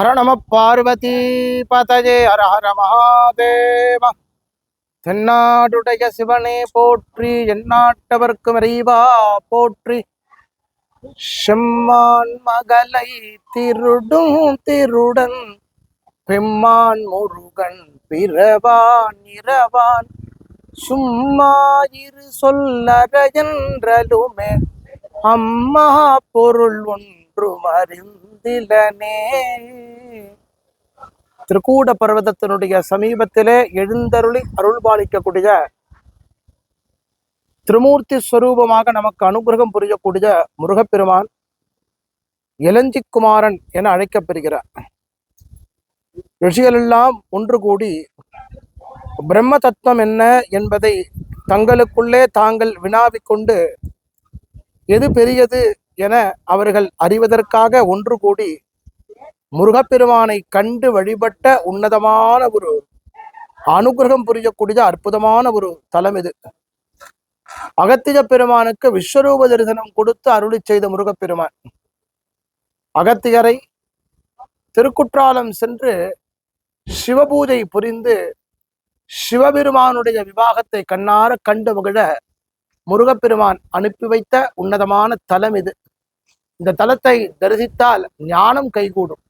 ஹர நம பார்வதி பதஜே ஹர ஹர மகாதேவ தென்னாடுடைய சிவனே போற்றி எந்நாட்டவர்க்கும் இறைவா போற்றி. செம்மான் மகளை திருடும் திருடன் பெம்மான் முருகன் பிறவான் இரவான். சும்மா இரு சொல்லற என்றலுமே அம்மா பொருள் ஒன்று மறிந்திலனே திருக்கூட பர்வதத்தினுடைய சமீபத்திலே எழுந்தருளி அருள்பாலிக்கக்கூடிய திருமூர்த்தி ஸ்வரூபமாக நமக்கு அனுகிரகம் புரியக்கூடிய முருகப்பெருமான் இளஞ்சிக்குமாரன் என அழைக்கப்பெறுகிறார். ரிஷிகளெல்லாம் ஒன்று கூடி பிரம்ம தத்துவம் என்ன என்பதை தங்களுக்குள்ளே தாங்கள் வினாவிக் கொண்டு எது பெரியது என அவர்கள் அறிவதற்காக ஒன்று கூடி முருகப்பெருமானை கண்டு வழிபட்ட உன்னதமான ஒரு அனுகிரகம் புரியக்கூடிய அற்புதமான ஒரு தலம் இது. அகத்திய பெருமானுக்கு விஸ்வரூப தரிசனம் கொடுத்து அருளி செய்த முருகப்பெருமான். அகத்தியரை திருக்குற்றாலம் சென்று சிவபூஜை புரிந்து சிவபெருமானுடைய விவாகத்தை கண்ணார கண்டு மகிழ முருகப்பெருமான் அனுப்பி வைத்த உன்னதமான தலம் இது. இந்த தலத்தை தரிசித்தால் ஞானம் கைகூடும்.